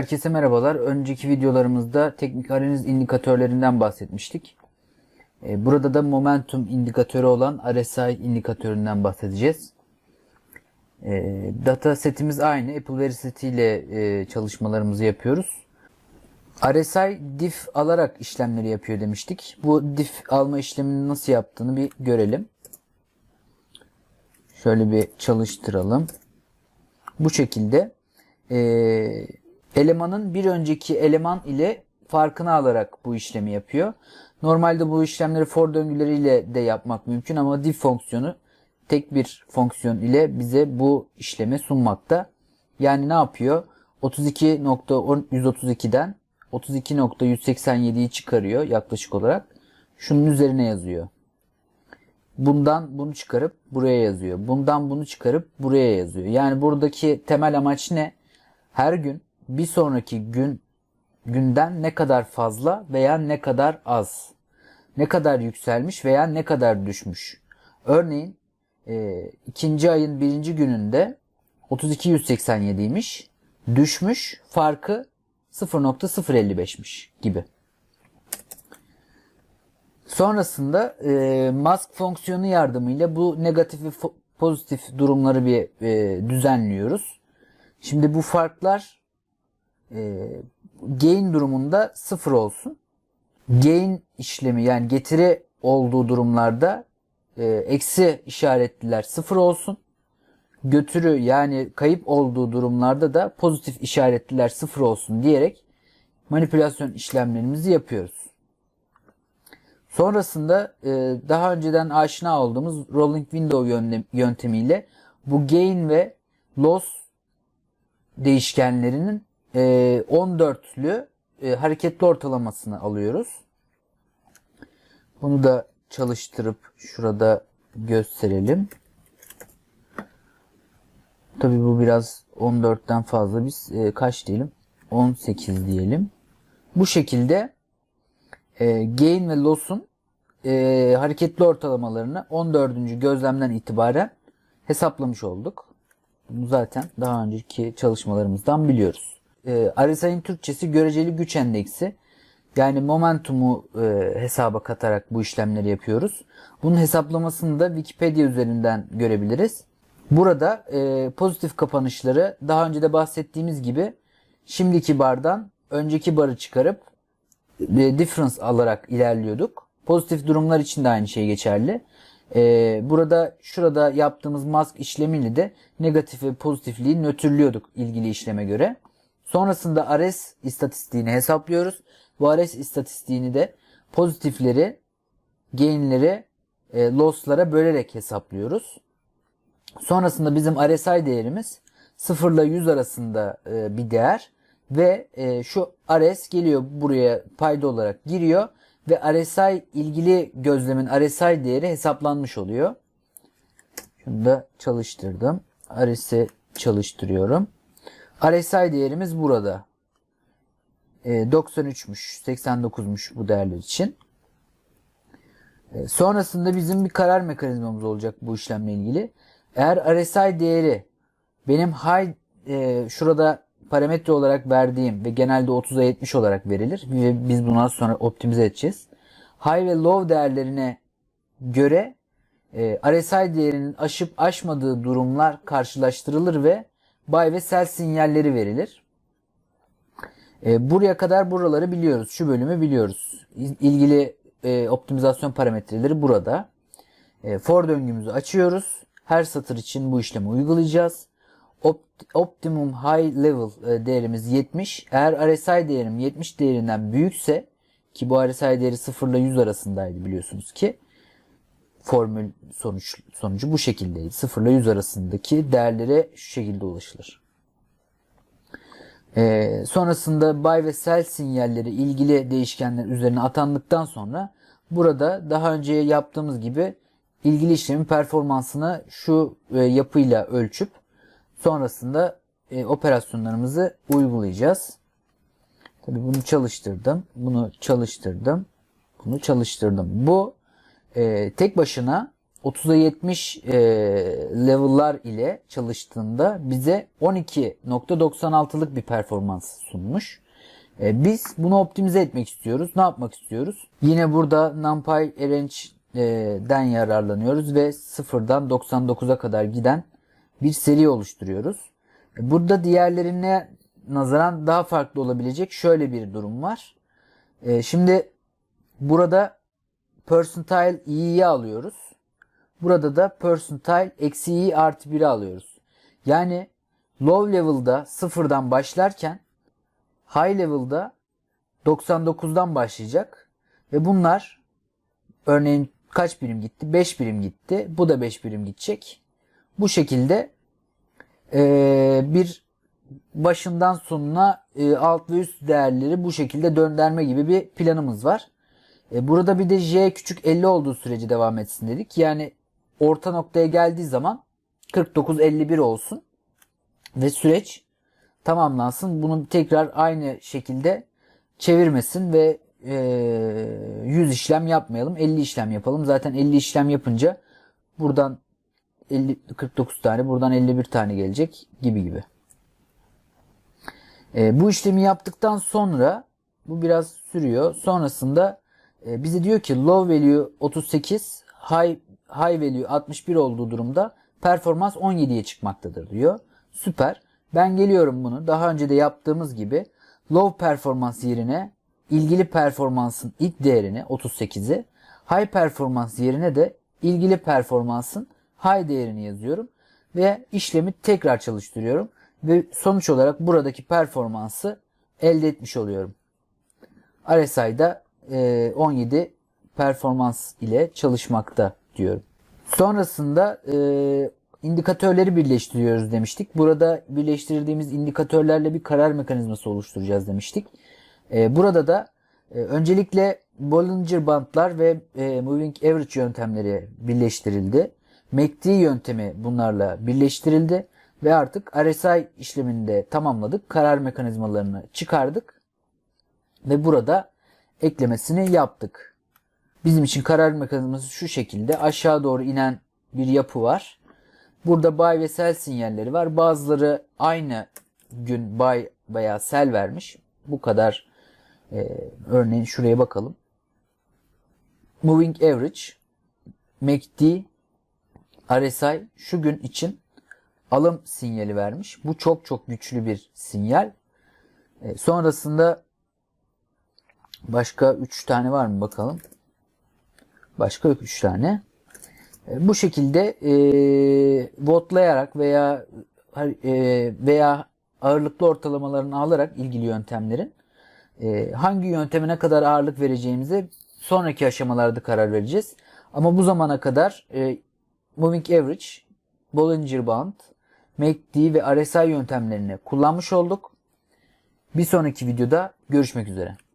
Herkese merhabalar. Önceki videolarımızda teknik analiz indikatörlerinden bahsetmiştik. Ee, Burada da momentum indikatörü olan RSI indikatöründen bahsedeceğiz. Ee, Data setimiz aynı. Apple veri setiyle e, çalışmalarımızı yapıyoruz. RSI diff alarak işlemleri yapıyor demiştik. Bu diff alma işlemini nasıl yaptığını bir görelim. Şöyle bir çalıştıralım. Bu şekilde e, elemanın bir önceki eleman ile farkını alarak bu işlemi yapıyor. Normalde bu işlemleri for döngüleriyle de yapmak mümkün ama diff fonksiyonu tek bir fonksiyon ile bize bu işlemi sunmakta. Yani ne yapıyor? 32.132'den 32.187'yi çıkarıyor yaklaşık olarak. Şunun üzerine yazıyor. Bundan bunu çıkarıp buraya yazıyor. Bundan bunu çıkarıp buraya yazıyor. Yani buradaki temel amaç ne? Her gün bir sonraki gün günden ne kadar fazla veya ne kadar az, ne kadar yükselmiş veya ne kadar düşmüş. Örneğin e, ikinci ayın birinci gününde 32.187'ymiş, düşmüş, farkı 0.055'miş gibi. Sonrasında e, mask fonksiyonu yardımıyla bu negatif ve pozitif durumları bir e, düzenliyoruz. Şimdi bu farklar e, gain durumunda sıfır olsun. Gain işlemi yani getiri olduğu durumlarda e, eksi işaretliler sıfır olsun. Götürü yani kayıp olduğu durumlarda da pozitif işaretliler sıfır olsun diyerek manipülasyon işlemlerimizi yapıyoruz. Sonrasında e, daha önceden aşina olduğumuz rolling window yöntem- yöntemiyle bu gain ve loss değişkenlerinin e, 14'lü e, hareketli ortalamasını alıyoruz. Bunu da çalıştırıp şurada gösterelim. Tabii bu biraz 14'ten fazla biz e, kaç diyelim? 18 diyelim. Bu şekilde e, gain ve loss'un e, hareketli ortalamalarını 14. gözlemden itibaren hesaplamış olduk. Bunu zaten daha önceki çalışmalarımızdan biliyoruz. E, RSI'nin Türkçesi göreceli güç endeksi. Yani momentumu e, hesaba katarak bu işlemleri yapıyoruz. Bunun hesaplamasını da Wikipedia üzerinden görebiliriz. Burada e, pozitif kapanışları daha önce de bahsettiğimiz gibi şimdiki bardan önceki barı çıkarıp e, difference alarak ilerliyorduk. Pozitif durumlar için de aynı şey geçerli. E, burada şurada yaptığımız mask işlemiyle de negatif ve pozitifliği nötrlüyorduk ilgili işleme göre. Sonrasında RS istatistiğini hesaplıyoruz. Bu RS istatistiğini de pozitifleri, gainleri, e, loss'lara bölerek hesaplıyoruz. Sonrasında bizim RSI değerimiz 0 ile 100 arasında e, bir değer ve e, şu RS geliyor buraya payda olarak giriyor ve RSI ilgili gözlemin RSI değeri hesaplanmış oluyor. Şunu da çalıştırdım. RS'i çalıştırıyorum. RSI değerimiz burada. E, 93'müş, 89'muş bu değerler için. E, sonrasında bizim bir karar mekanizmamız olacak bu işlemle ilgili. Eğer RSI değeri benim high e, şurada parametre olarak verdiğim ve genelde 30'a 70 olarak verilir ve biz bunu az sonra optimize edeceğiz. High ve low değerlerine göre e, RSI değerinin aşıp aşmadığı durumlar karşılaştırılır ve buy ve sell sinyalleri verilir. E, buraya kadar buraları biliyoruz. Şu bölümü biliyoruz. İl- İlgili e, optimizasyon parametreleri burada. E, for döngümüzü açıyoruz. Her satır için bu işlemi uygulayacağız. Opt- optimum high level e, değerimiz 70. Eğer RSI değerim 70 değerinden büyükse ki bu RSI değeri 0 ile 100 arasındaydı biliyorsunuz ki formül sonuç sonucu bu şekildeydi. 0 ile 100 arasındaki değerlere şu şekilde ulaşılır. Ee, sonrasında buy ve sell sinyalleri ilgili değişkenler üzerine atandıktan sonra burada daha önce yaptığımız gibi ilgili işlemin performansını şu e, yapıyla ölçüp sonrasında e, operasyonlarımızı uygulayacağız. Tabii bunu çalıştırdım. Bunu çalıştırdım. Bunu çalıştırdım. Bu e, tek başına 30'a 70 e, level'lar ile çalıştığında bize 12.96'lık bir performans sunmuş. E, biz bunu optimize etmek istiyoruz. Ne yapmak istiyoruz? Yine burada NumPy Arrange'den yararlanıyoruz ve 0'dan 99'a kadar giden bir seri oluşturuyoruz. E, Burada diğerlerine nazaran daha farklı olabilecek şöyle bir durum var. E, Şimdi burada percentile i'yi alıyoruz. Burada da percentile eksi i artı 1'i alıyoruz. Yani low level'da sıfırdan başlarken high level'da 99'dan başlayacak. Ve bunlar örneğin kaç birim gitti? 5 birim gitti. Bu da 5 birim gidecek. Bu şekilde eee, bir başından sonuna e, alt ve üst değerleri bu şekilde döndürme gibi bir planımız var. E, burada bir de j küçük 50 olduğu sürece devam etsin dedik. Yani orta noktaya geldiği zaman 49-51 olsun ve süreç tamamlansın. Bunu tekrar aynı şekilde çevirmesin ve e, 100 işlem yapmayalım. 50 işlem yapalım. Zaten 50 işlem yapınca buradan 50, 49 tane buradan 51 tane gelecek gibi gibi. E, bu işlemi yaptıktan sonra bu biraz sürüyor. Sonrasında e, bize diyor ki low value 38, high high value 61 olduğu durumda performans 17'ye çıkmaktadır diyor. Süper. Ben geliyorum bunu daha önce de yaptığımız gibi low performans yerine ilgili performansın ilk değerini 38'i, high performans yerine de ilgili performansın high değerini yazıyorum ve işlemi tekrar çalıştırıyorum ve sonuç olarak buradaki performansı elde etmiş oluyorum. RSI'da e, 17 performans ile çalışmakta diyorum. Sonrasında e, indikatörleri birleştiriyoruz demiştik. Burada birleştirdiğimiz indikatörlerle bir karar mekanizması oluşturacağız demiştik. E, burada da e, öncelikle Bollinger Bandlar ve e, Moving Average yöntemleri birleştirildi. MACD yöntemi bunlarla birleştirildi ve artık RSI işlemini de tamamladık. Karar mekanizmalarını çıkardık ve burada eklemesini yaptık. Bizim için karar mekanizması şu şekilde aşağı doğru inen bir yapı var. Burada buy ve sell sinyalleri var. Bazıları aynı gün buy veya sell vermiş. Bu kadar e, örneğin şuraya bakalım. Moving Average, MACD, RSI şu gün için alım sinyali vermiş. Bu çok çok güçlü bir sinyal. E, sonrasında başka 3 tane var mı bakalım. Başka 3 tane. E, bu şekilde e, votlayarak veya e, veya ağırlıklı ortalamalarını alarak ilgili yöntemlerin e, hangi yönteme ne kadar ağırlık vereceğimize sonraki aşamalarda karar vereceğiz. Ama bu zamana kadar e, Moving Average, Bollinger Band, MACD ve RSI yöntemlerini kullanmış olduk. Bir sonraki videoda görüşmek üzere.